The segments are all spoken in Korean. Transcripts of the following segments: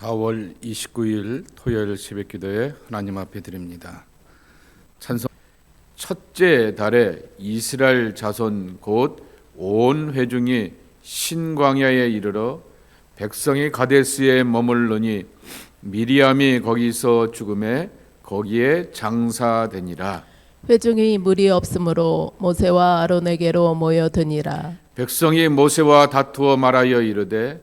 4월 29일 토요일 새벽 기도에 하나님 앞에 드립니다. 찬송 첫째 달에 이스라엘 자손 곧 온 회중이 신광야에 이르러 백성이 가데스에 머물르니 미리암이 거기서 죽음에 거기에 장사되니라. 회중이 물이 없으므로 모세와 아론에게로 모여드니라. 백성이 모세와 다투어 말하여 이르되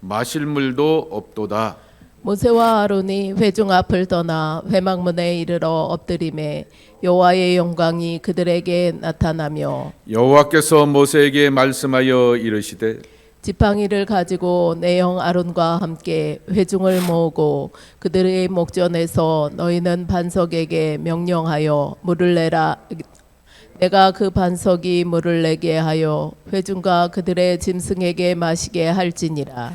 마실 물도 없도다. 모세와 아론이 회중 앞을 떠나 회막문에 이르러 엎드림에 여호와의 영광이 그들에게 나타나며 여호와께서 모세에게 말씀하여 이르시되 지팡이를 가지고 내 형 아론과 함께 회중을 모으고 그들의 목전에서 너희는 반석에게 명령하여 물을 내라 내가 그 반석이 물을 내게 하여 회중과 그들의 짐승에게 마시게 할지니라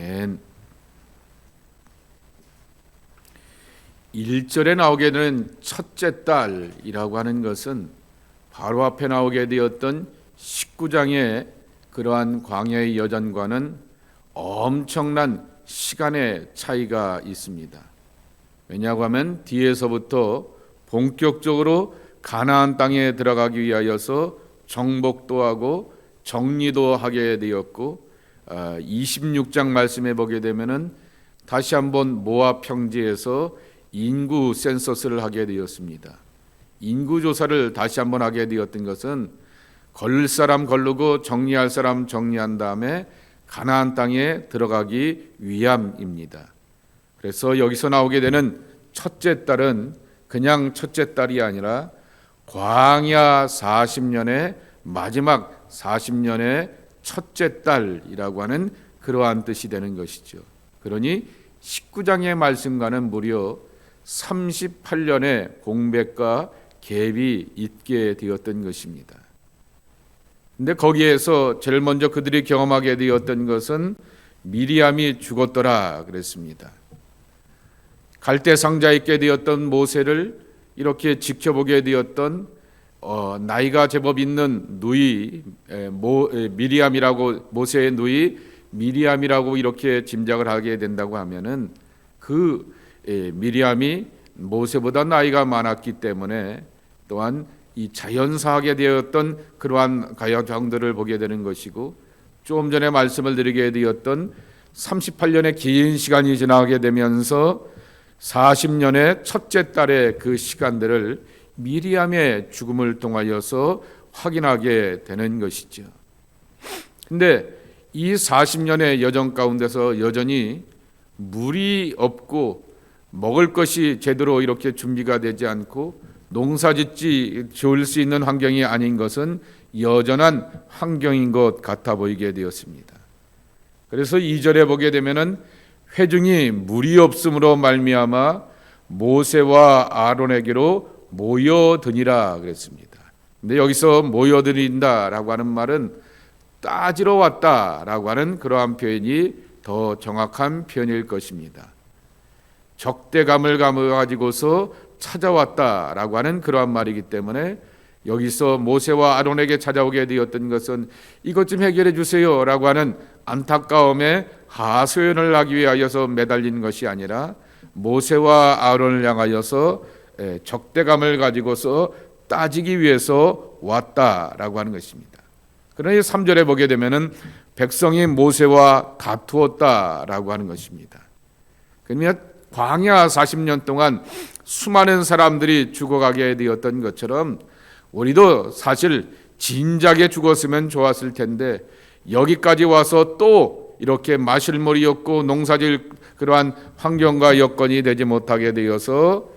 아멘. 1절에 나오게 되는 첫째 딸이라고 하는 것은 바로 앞에 나오게 되었던 19장의 그러한 광야의 여전과는 엄청난 시간의 차이가 있습니다. 왜냐하고 하면 뒤에서부터 본격적으로 가나안 땅에 들어가기 위하여서 정복도 하고 정리도 하게 되었고 26장 말씀에 보게 되면은 다시 한번 모압 평지에서 인구 센서스를 하게 되었습니다. 인구 조사를 다시 한번 하게 되었던 것은 걸릴 사람 걸르고 정리할 사람 정리한 다음에 가나안 땅에 들어가기 위함입니다. 그래서 여기서 나오게 되는 첫째 딸은 그냥 첫째 딸이 아니라 광야 40년의 마지막 40년의 첫째 딸이라고 하는 그러한 뜻이 되는 것이죠. 그러니 19장의 말씀과는 무려 38년의 공백과 갭이 있게 되었던 것입니다. 근데 거기에서 제일 먼저 그들이 경험하게 되었던 것은 미리암이 죽었더라 그랬습니다. 갈대 상자 있게 되었던 모세를 이렇게 지켜보게 되었던 어, 나이가 제법 있는 누이 에, 모, 에, 미리암이라고 모세의 누이 미리암이라고 이렇게 짐작을 하게 된다고 하면은 그 에, 미리암이 모세보다 나이가 많았기 때문에 또한 이 자연사하게 되었던 그러한 가야경들을 보게 되는 것이고 조금 전에 말씀을 드리게 되었던 38년의 긴 시간이 지나게 되면서 40년의 첫째 달의 그 시간들을 미리암의 죽음을 통하여서 확인하게 되는 것이죠. 근데 이 40년의 여정 가운데서 여전히 물이 없고 먹을 것이 제대로 이렇게 준비가 되지 않고 농사짓지 지을 수 있는 환경이 아닌 것은 여전한 환경인 것 같아 보이게 되었습니다. 그래서 2절에 보게 되면은 회중이 물이 없음으로 말미암아 모세와 아론에게로 모여드니라 그랬습니다. 근데 여기서 모여드린다라고 하는 말은 따지러 왔다라고 하는 그러한 표현이 더 정확한 표현일 것입니다. 적대감을 가지고서 찾아왔다라고 하는 그러한 말이기 때문에 여기서 모세와 아론에게 찾아오게 되었던 것은 이것 좀 해결해 주세요라고 하는 안타까움에 하소연을 하기 위하여서 매달린 것이 아니라 모세와 아론을 향하여서 에, 적대감을 가지고서 따지기 위해서 왔다라고 하는 것입니다. 그러나 3절에 보게 되면은 백성이 모세와 다투었다라고 하는 것입니다. 그러면 광야 40년 동안 수많은 사람들이 죽어가게 되었던 것처럼 우리도 사실 진작에 죽었으면 좋았을 텐데 여기까지 와서 또 이렇게 마실 물이 없고 농사질 그러한 환경과 여건이 되지 못하게 되어서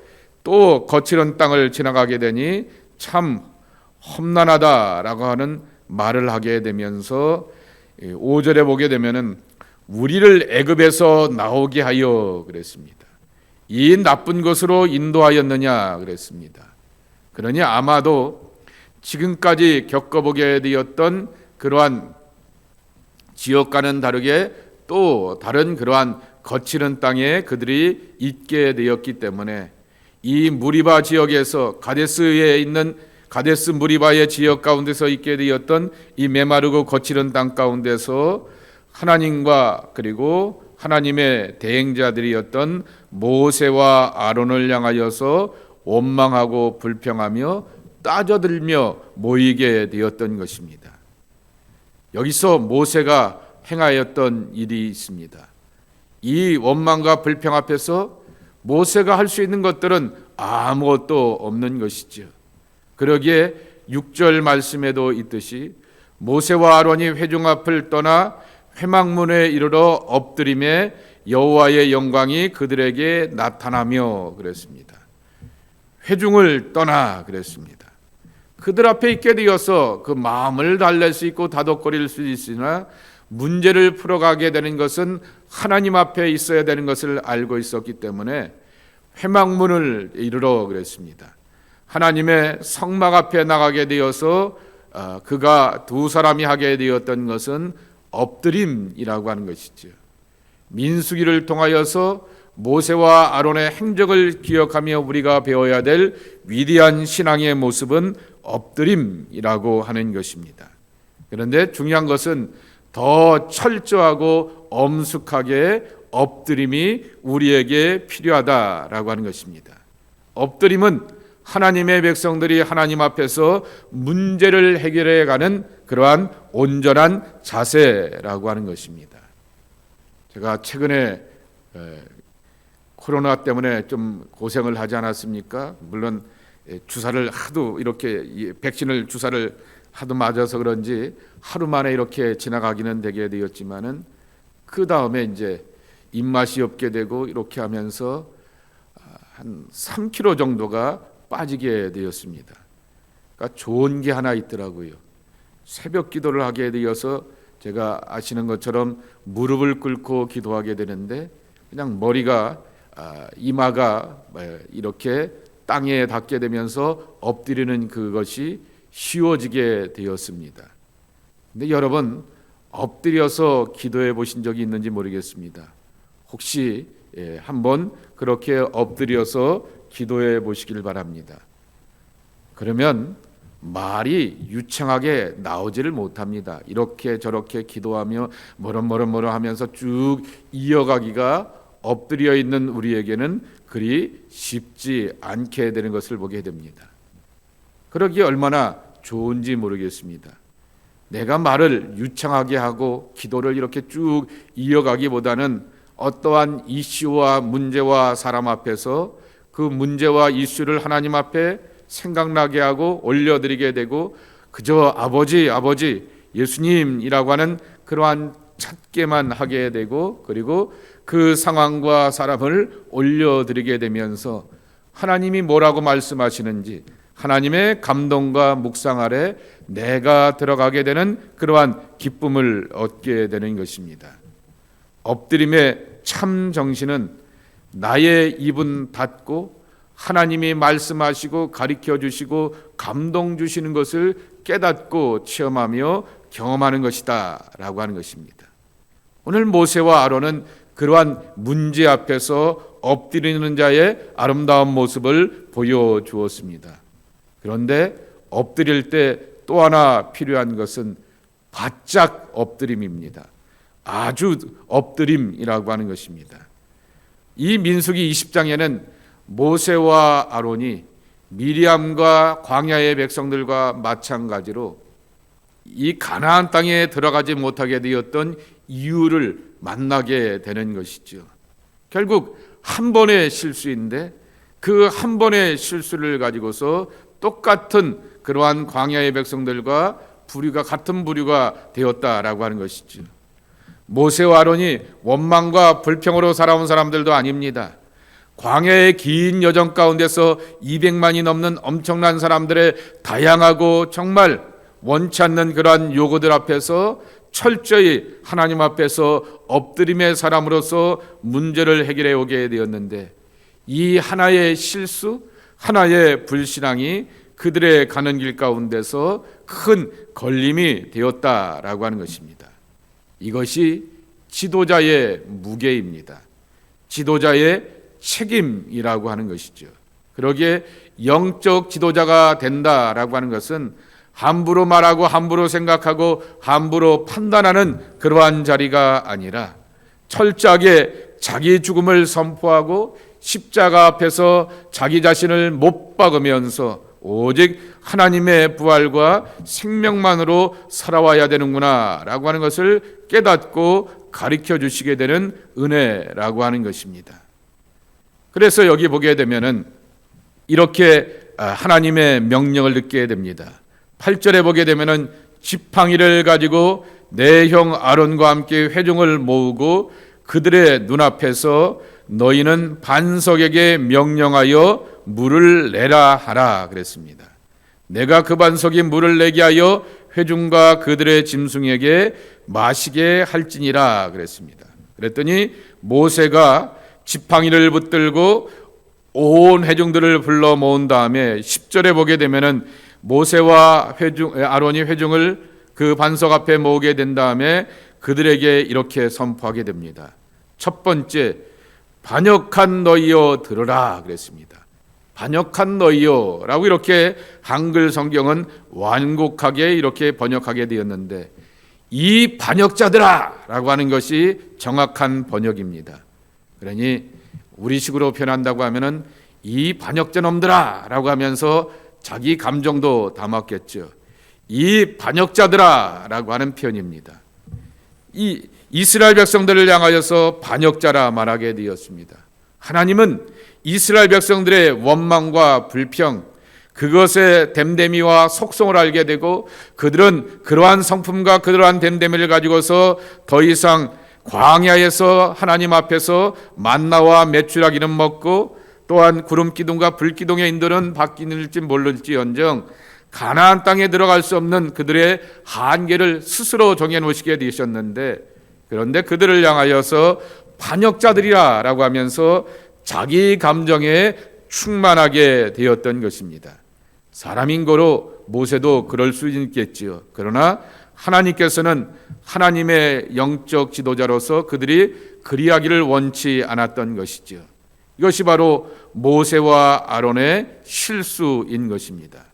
또 거칠은 땅을 지나가게 되니 참 험난하다라고 하는 말을 하게 되면서 5절에 보게 되면은 우리를 애굽에서 나오게 하여 그랬습니다. 이 나쁜 것으로 인도하였느냐 그랬습니다. 그러니 아마도 지금까지 겪어보게 되었던 그러한 지역과는 다르게 또 다른 그러한 거칠은 땅에 그들이 있게 되었기 때문에 이 무리바 지역에서 가데스에 있는 가데스 무리바의 지역 가운데서 있게 되었던 이 메마르고 거칠은 땅 가운데서 하나님과 그리고 하나님의 대행자들이었던 모세와 아론을 향하여서 원망하고 불평하며 따져들며 모이게 되었던 것입니다. 여기서 모세가 행하였던 일이 있습니다. 이 원망과 불평 앞에서 모세가 할 수 있는 것들은 아무것도 없는 것이죠. 그러기에 6절 말씀에도 있듯이 모세와 아론이 회중 앞을 떠나 회막문에 이르러 엎드림에 여호와의 영광이 그들에게 나타나며 그랬습니다. 회중을 떠나 그랬습니다. 그들 앞에 있게 되어서 그 마음을 달랠 수 있고 다독거릴 수 있으나 문제를 풀어가게 되는 것은 하나님 앞에 있어야 되는 것을 알고 있었기 때문에 회막문을 이르러 그랬습니다. 하나님의 성막 앞에 나가게 되어서 어, 그가 두 사람이 하게 되었던 것은 엎드림이라고 하는 것이죠. 민수기를 통하여서 모세와 아론의 행적을 기억하며 우리가 배워야 될 위대한 신앙의 모습은 엎드림이라고 하는 것입니다. 그런데 중요한 것은 더 철저하고 엄숙하게 엎드림이 우리에게 필요하다라고 하는 것입니다. 엎드림은 하나님의 백성들이 하나님 앞에서 문제를 해결해 가는 그러한 온전한 자세라고 하는 것입니다. 제가 최근에 에, 코로나 때문에 좀 고생을 하지 않았습니까? 물론 에, 주사를 하도 이렇게 이 백신을 주사를 하도 맞아서 그런지 하루 만에 이렇게 지나가기는 되게 되었지만은 그 다음에 이제 입맛이 없게 되고 이렇게 하면서 아, 한 3kg 정도가 빠지게 되었습니다. 그러니까 좋은 게 하나 있더라고요. 새벽 기도를 하게 되어서 제가 아시는 것처럼 무릎을 꿇고 기도하게 되는데 그냥 머리가 아, 이마가 뭐 이렇게 땅에 닿게 되면서 엎드리는 그것이 쉬워지게 되었습니다. 근데 여러분 엎드려서 기도해 보신 적이 있는지 모르겠습니다. 혹시 예, 한번 그렇게 엎드려서 기도해 보시길 바랍니다. 그러면 말이 유창하게 나오지를 못합니다. 이렇게 저렇게 기도하며 뭐런 하면서 쭉 이어가기가 엎드려 있는 우리에게는 그리 쉽지 않게 되는 것을 보게 됩니다. 그러기에 얼마나 좋은지 모르겠습니다. 내가 말을 유창하게 하고 기도를 이렇게 쭉 이어가기보다는 어떠한 이슈와 문제와 사람 앞에서 그 문제와 이슈를 하나님 앞에 생각나게 하고 올려드리게 되고 그저 아버지 아버지 예수님이라고 하는 그러한 찾게만 하게 되고 그리고 그 상황과 사람을 올려드리게 되면서 하나님이 뭐라고 말씀하시는지 하나님의 감동과 묵상 아래 내가 들어가게 되는 그러한 기쁨을 얻게 되는 것입니다. 엎드림의 참 정신은 나의 입은 닫고 하나님이 말씀하시고 가르쳐 주시고 감동 주시는 것을 깨닫고 체험하며 경험하는 것이다 라고 하는 것입니다. 오늘 모세와 아론은 그러한 문제 앞에서 엎드리는 자의 아름다운 모습을 보여주었습니다. 그런데 엎드릴 때 또 하나 필요한 것은 바짝 엎드림입니다. 아주 엎드림이라고 하는 것입니다. 이 민수기 20장에는 모세와 아론이 미리암과 광야의 백성들과 마찬가지로 이 가나안 땅에 들어가지 못하게 되었던 이유를 만나게 되는 것이죠. 결국 한 번의 실수인데 그 한 번의 실수를 가지고서 똑같은 그러한 광야의 백성들과 부류가 같은 부류가 되었다라고 하는 것이죠. 모세와 아론이 원망과 불평으로 살아온 사람들도 아닙니다. 광야의 긴 여정 가운데서 200만이 넘는 엄청난 사람들의 다양하고 정말 원치 않는 그러한 요구들 앞에서 철저히 하나님 앞에서 엎드림의 사람으로서 문제를 해결해 오게 되었는데 이 하나의 실수, 하나의 불신앙이 그들의 가는 길 가운데서 큰 걸림이 되었다라고 하는 것입니다. 이것이 지도자의 무게입니다. 지도자의 책임이라고 하는 것이죠. 그러기에 영적 지도자가 된다라고 하는 것은 함부로 말하고 함부로 생각하고 함부로 판단하는 그러한 자리가 아니라 철저하게 자기 죽음을 선포하고 십자가 앞에서 자기 자신을 못 박으면서 오직 하나님의 부활과 생명만으로 살아와야 되는구나 라고 하는 것을 깨닫고 가르쳐 주시게 되는 은혜라고 하는 것입니다. 그래서 여기 보게 되면은 이렇게 아, 하나님의 명령을 듣게 됩니다. 8절에 보게 되면은 지팡이를 가지고 내 형 아론과 함께 회중을 모으고 그들의 눈앞에서 너희는 반석에게 명령하여 물을 내라 하라 그랬습니다. 내가 그 반석이 물을 내게 하여 회중과 그들의 짐승에게 마시게 할지니라 그랬습니다. 그랬더니 모세가 지팡이를 붙들고 온 회중들을 불러 모은 다음에 10절에 보게 되면은 모세와 회중 아론이 회중을 그 반석 앞에 모으게 된 다음에 그들에게 이렇게 선포하게 됩니다. 첫 번째 반역한 너희여 들으라 그랬습니다. 반역한 너희여라고 이렇게 한글 성경은 완곡하게 이렇게 번역하게 되었는데 이 반역자들아라고 하는 것이 정확한 번역입니다. 그러니 우리식으로 표현한다고 하면은 이 반역자 놈들아라고 하면서 자기 감정도 담았겠죠. 이 반역자들아라고 하는 표현입니다. 이 이스라엘 백성들을 향하여서 반역자라 말하게 되었습니다. 하나님은 이스라엘 백성들의 원망과 불평, 그것의 댐댐이와 속성을 알게 되고 그들은 그러한 성품과 그러한 댐댐이를 가지고서 더 이상 광야에서 하나님 앞에서 만나와 메추라기는 먹고 또한 구름 기둥과 불 기둥의 인도는 바뀌는지 모를지언정 가나안 땅에 들어갈 수 없는 그들의 한계를 스스로 정해 놓으시게 되셨는데 그런데 그들을 향하여서 반역자들이라 라고 하면서 자기 감정에 충만하게 되었던 것입니다. 사람인 거로 모세도 그럴 수 있겠지요. 그러나 하나님께서는 하나님의 영적 지도자로서 그들이 그리하기를 원치 않았던 것이죠. 이것이 바로 모세와 아론의 실수인 것입니다.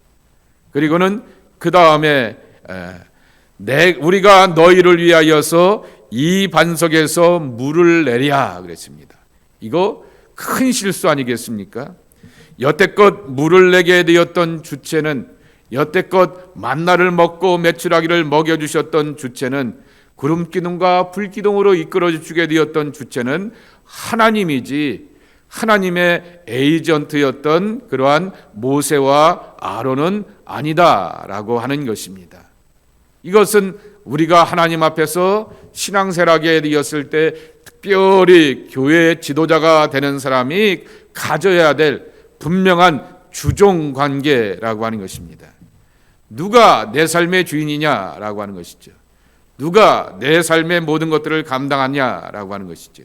그리고는 그 다음에 내 우리가 너희를 위하여서 이 반석에서 물을 내랴 그랬습니다. 이거 큰 실수 아니겠습니까? 여태껏 물을 내게 되었던 주체는 여태껏 만나를 먹고 메추라기를 먹여 주셨던 주체는 구름 기둥과 불 기둥으로 이끌어 주게 되었던 주체는 하나님이지 하나님의 에이전트였던 그러한 모세와 아론은 아니다라고 하는 것입니다. 이것은 우리가 하나님 앞에서 신앙생활하게 되었을 때 특별히 교회 지도자가 되는 사람이 가져야 될 분명한 주종 관계라고 하는 것입니다. 누가 내 삶의 주인이냐라고 하는 것이죠. 누가 내 삶의 모든 것들을 감당하냐라고 하는 것이죠.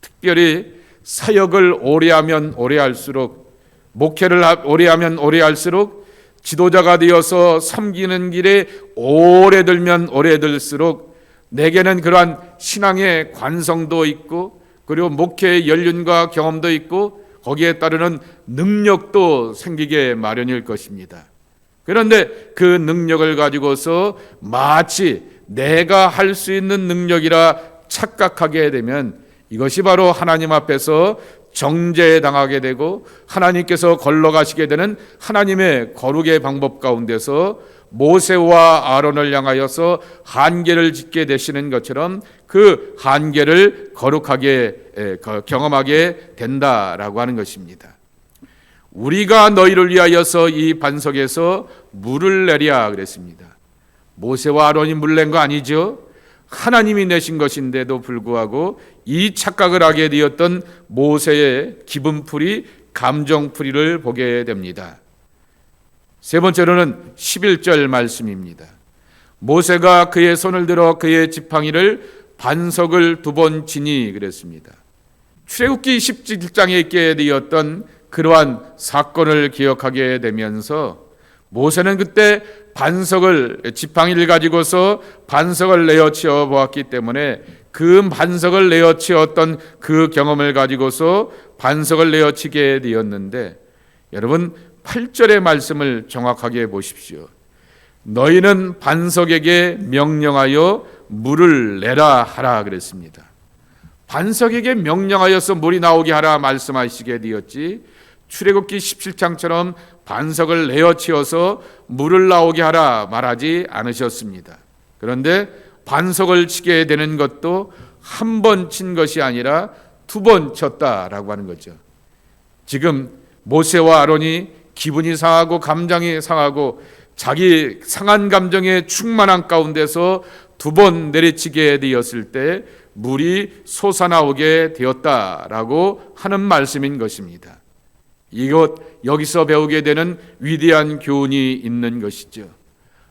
특별히 사역을 오래 하면 오래 할수록 목회를 오래 하면 오래 할수록 지도자가 되어서 섬기는 길에 오래 들면 오래 들수록 내게는 그러한 신앙의 관성도 있고 그리고 목회의 연륜과 경험도 있고 거기에 따르는 능력도 생기게 마련일 것입니다. 그런데 그 능력을 가지고서 마치 내가 할 수 있는 능력이라 착각하게 되면 이것이 바로 하나님 앞에서 정죄당하게 되고 하나님께서 걸러가시게 되는 하나님의 거룩의 방법 가운데서 모세와 아론을 향하여서 한계를 짓게 되시는 것처럼 그 한계를 거룩하게 경험하게 된다라고 하는 것입니다. 우리가 너희를 위하여서 이 반석에서 물을 내랴 그랬습니다. 모세와 아론이 물 낸 거 아니죠? 하나님이 내신 것인데도 불구하고 이 착각을 하게 되었던 모세의 기분풀이 감정풀이를 보게 됩니다. 세 번째로는 11절 말씀입니다. 모세가 그의 손을 들어 그의 지팡이를 반석을 두번 치니 그랬습니다. 출애굽기 17장에 있게 되었던 그러한 사건을 기억하게 되면서 모세는 그때 반석을 지팡이를 가지고서 반석을 내어치어 보았기 때문에 그 반석을 내어치었던 그 경험을 가지고서 반석을 내어치게 되었는데 여러분 8절의 말씀을 정확하게 보십시오. 너희는 반석에게 명령하여 물을 내라 하라 그랬습니다. 반석에게 명령하여서 물이 나오게 하라 말씀하시게 되었지 출애굽기 17장처럼 반석을 내어치어서 물을 나오게 하라 말하지 않으셨습니다. 그런데 반석을 치게 되는 것도 한 번 친 것이 아니라 두 번 쳤다라고 하는 거죠. 지금 모세와 아론이 기분이 상하고 감정이 상하고 자기 상한 감정에 충만한 가운데서 두 번 내리치게 되었을 때 물이 솟아나오게 되었다라고 하는 말씀인 것입니다. 이것 여기서 배우게 되는 위대한 교훈이 있는 것이죠.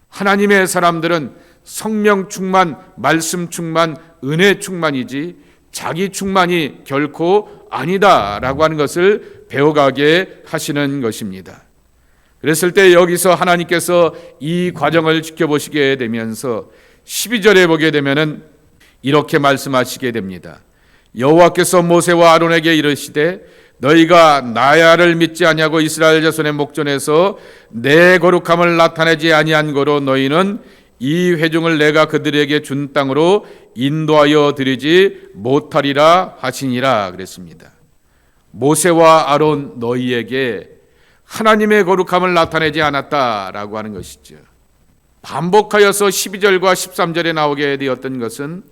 하나님의 사람들은 성령 충만, 말씀 충만, 은혜 충만이지 자기 충만이 결코 아니다라고 하는 것을 배워가게 하시는 것입니다. 그랬을 때 여기서 하나님께서 이 과정을 지켜보시게 되면서 12절에 보게 되면은 이렇게 말씀하시게 됩니다. 여호와께서 모세와 아론에게 이르시되 너희가 나야를 믿지 아니하고 이스라엘 자손의 목전에서 내 거룩함을 나타내지 아니한 거로 너희는 이 회중을 내가 그들에게 준 땅으로 인도하여 드리지 못하리라 하시니라 그랬습니다. 모세와 아론 너희에게 하나님의 거룩함을 나타내지 않았다라고 하는 것이죠. 반복하여서 12절과 13절에 나오게 되었던 것은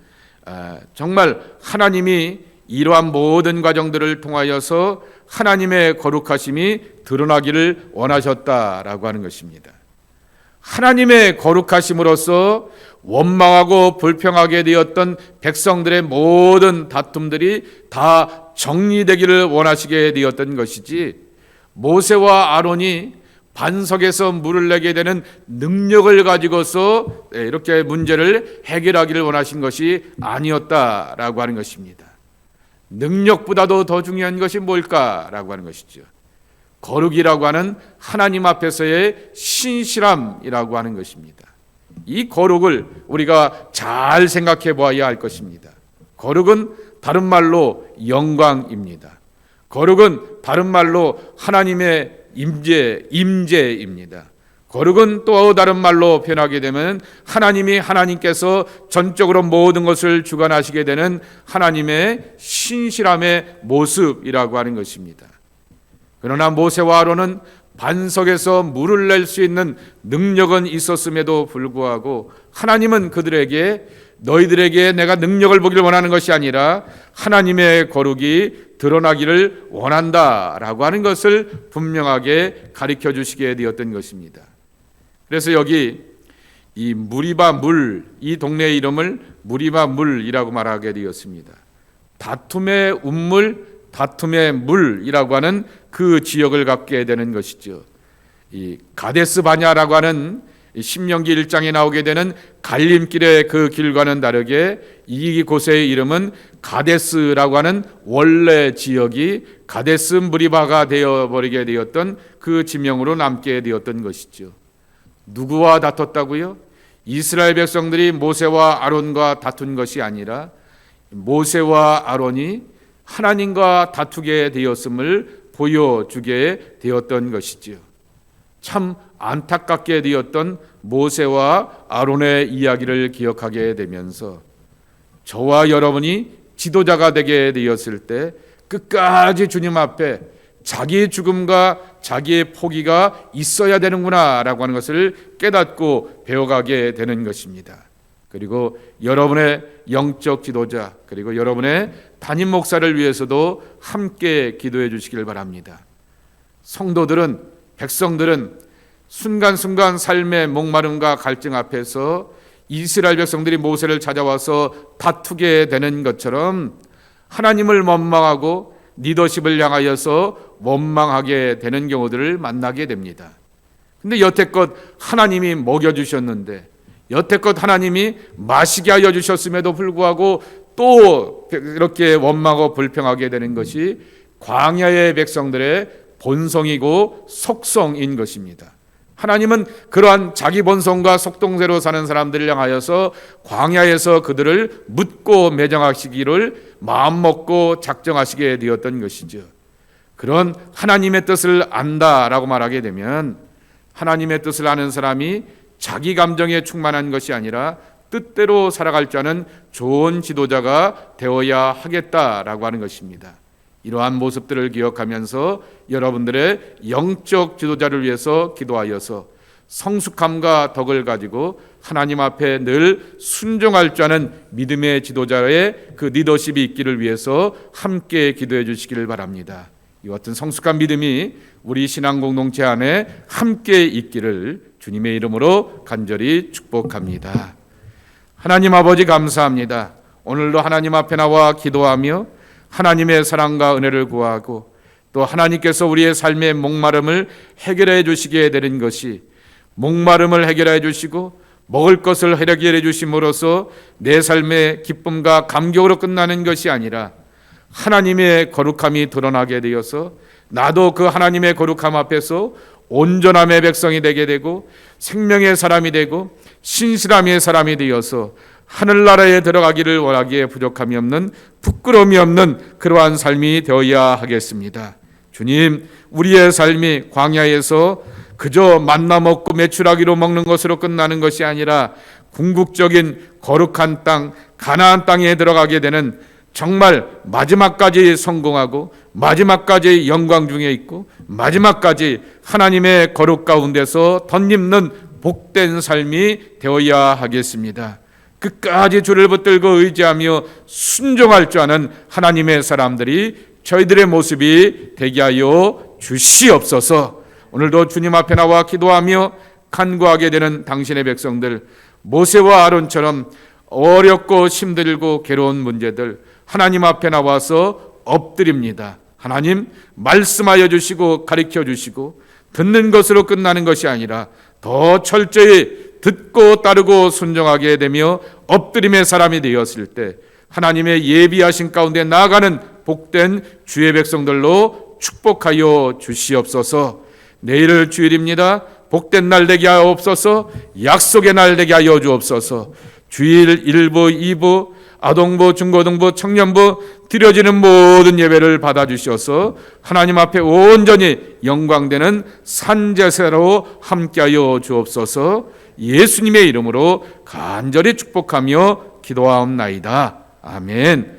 아, 정말 하나님이 이러한 모든 과정들을 통하여서 하나님의 거룩하심이 드러나기를 원하셨다라고 하는 것입니다. 하나님의 거룩하심으로써 원망하고 불평하게 되었던 백성들의 모든 다툼들이 다 정리되기를 원하시게 되었던 것이지 모세와 아론이 반석에서 물을 내게 되는 능력을 가지고서 네, 이렇게 문제를 해결하기를 원하신 것이 아니었다라고 하는 것입니다. 능력보다도 더 중요한 것이 뭘까라고 하는 것이죠. 거룩이라고 하는 하나님 앞에서의 신실함이라고 하는 것입니다. 이 거룩을 우리가 잘 생각해 보아야 할 것입니다. 거룩은 다른 말로 영광입니다. 거룩은 다른 말로 하나님의 임재, 임재입니다. 거룩은 또 다른 말로 표현하게 되면 하나님이 하나님께서 전적으로 모든 것을 주관하시게 되는 하나님의 신실함의 모습이라고 하는 것입니다. 그러나 모세와 아론은 반석에서 물을 낼 수 있는 능력은 있었음에도 불구하고 하나님은 그들에게 너희들에게 내가 능력을 보기를 원하는 것이 아니라 하나님의 거룩이 드러나기를 원한다라고 하는 것을 분명하게 가르쳐 주시게 되었던 것입니다. 그래서 여기 이 무리바 물, 이 동네의 이름을 무리바 물이라고 말하게 되었습니다. 다툼의 운물, 다툼의 물이라고 하는 그 지역을 갖게 되는 것이죠. 이 가데스 바냐라고 하는 신명기 1장에 나오게 되는 갈림길의 그 길과는 다르게 이 곳의 이름은 가데스라고 하는 원래 지역이 가데스 무리바가 되어 버리게 되었던 그 지명으로 남게 되었던 것이죠. 누구와 다퉜다고요? 이스라엘 백성들이 모세와 아론과 다툰 것이 아니라 모세와 아론이 하나님과 다투게 되었음을 보여주게 되었던 것이지요. 참 안타깝게 되었던 모세와 아론의 이야기를 기억하게 되면서 저와 여러분이 지도자가 되게 되었을 때 끝까지 주님 앞에 자기의 죽음과 자기의 포기가 있어야 되는구나라고 하는 것을 깨닫고 배워가게 되는 것입니다. 그리고 여러분의 영적 지도자 그리고 여러분의 담임 목사를 위해서도 함께 기도해 주시길 바랍니다. 성도들은 백성들은 순간순간 삶의 목마름과 갈증 앞에서 이스라엘 백성들이 모세를 찾아와서 다투게 되는 것처럼 하나님을 원망하고 리더십을 향하여서 원망하게 되는 경우들을 만나게 됩니다. 근데 여태껏 하나님이 먹여 주셨는데 여태껏 하나님이 마시게 하여 주셨음에도 불구하고 또 이렇게 원망하고 불평하게 되는 것이 광야의 백성들의 본성이고 속성인 것입니다. 하나님은 그러한 자기 본성과 속동대로 사는 사람들을 향하여서 광야에서 그들을 묻고 매정하시기를 마음먹고 작정하시게 되었던 것이죠. 그런 하나님의 뜻을 안다라고 말하게 되면 하나님의 뜻을 아는 사람이 자기 감정에 충만한 것이 아니라 뜻대로 살아갈 줄 아는 좋은 지도자가 되어야 하겠다라고 하는 것입니다. 이러한 모습들을 기억하면서 여러분들의 영적 지도자를 위해서 기도하여서 성숙함과 덕을 가지고 하나님 앞에 늘 순종할 줄 아는 믿음의 지도자의 그 리더십이 있기를 위해서 함께 기도해 주시기를 바랍니다. 이 같은 성숙한 믿음이 우리 신앙 공동체 안에 함께 있기를 주님의 이름으로 간절히 축복합니다. 하나님 아버지 감사합니다. 오늘도 하나님 앞에 나와 기도하며 하나님의 사랑과 은혜를 구하고 또 하나님께서 우리의 삶의 목마름을 해결해 주시게 되는 것이 목마름을 해결해 주시고 먹을 것을 해결해 주심으로써 내 삶의 기쁨과 감격으로 끝나는 것이 아니라 하나님의 거룩함이 드러나게 되어서 나도 그 하나님의 거룩함 앞에서 온전함의 백성이 되게 되고 생명의 사람이 되고 신실함의 사람이 되어서 하늘나라에 들어가기를 원하기에 부족함이 없는 부끄러움이 없는 그러한 삶이 되어야 하겠습니다. 주님, 우리의 삶이 광야에서 그저 만나 먹고 매출하기로 먹는 것으로 끝나는 것이 아니라 궁극적인 거룩한 땅, 가나안 땅에 들어가게 되는 정말 마지막까지 성공하고 마지막까지 영광 중에 있고 마지막까지 하나님의 거룩 가운데서 덧입는 복된 삶이 되어야 하겠습니다. 끝까지 주를 붙들고 의지하며 순종할 줄 아는 하나님의 사람들이 저희들의 모습이 되게 하여 주시옵소서. 오늘도 주님 앞에 나와 기도하며 간구하게 되는 당신의 백성들 모세와 아론처럼 어렵고 힘들고 괴로운 문제들 하나님 앞에 나와서 엎드립니다. 하나님 말씀하여 주시고 가르쳐 주시고 듣는 것으로 끝나는 것이 아니라 더 철저히 듣고 따르고 순종하게 되며 엎드림의 사람이 되었을 때 하나님의 예비하신 가운데 나아가는 복된 주의 백성들로 축복하여 주시옵소서. 내일을 주일입니다. 복된 날 되게 하옵소서. 약속의 날 되게 하여 주옵소서. 주일 1부, 2부, 아동부, 중고등부, 청년부 드려지는 모든 예배를 받아 주셔서 하나님 앞에 온전히 영광되는 산제사로 함께하여 주옵소서. 예수님의 이름으로 간절히 축복하며 기도하옵나이다. 아멘.